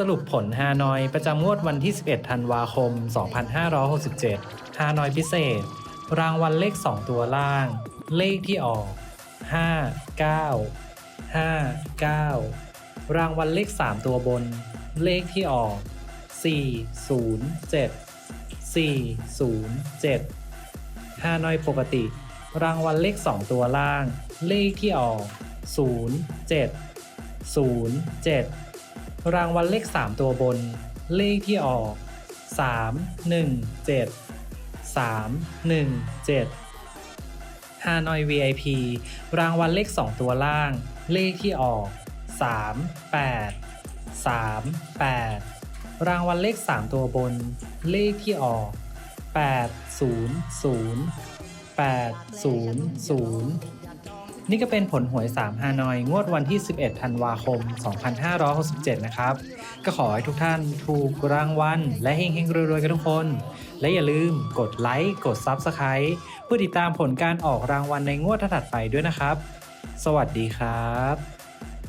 สรุปผลฮานอยประจำงวดวันที่ 11 ธันวาคม 2567 ฮานอยพิเศษ รางวัลเลข 2 ตัวล่าง เลขที่ออก 5 9 5 9 รางวัลเลข 3 ตัวบน เลขที่ออก 4 0 7 4 0 7ฮานอยปกติ รางวัลเลข 2 ตัวล่าง เลขที่ออก 0 7 0 7 รางวัลเลข 3 ตัวบน เลขที่ออก 3 1 7 3 1 7ฮานอย VIP รางวัลเลข 2 ตัวล่าง เลขที่ออก 3 8 3 8 รางวัลเลข 3 ตัวบน เลขที่ออก 8 0 0 8 0 0 นี่ก็เป็นผลหวย 3 ฮานอย งวดวันที่ 11 ธันวาคม 2567 นะครับ ก็ขอให้ทุกท่านถูกรางวัล และเฮงๆรวยๆ กันทุกคน และอย่าลืมกดไลค์ กด Subscribe เพื่อติดตามผลการออกรางวัลในงวดถัดไปด้วยนะครับ สวัสดีครับ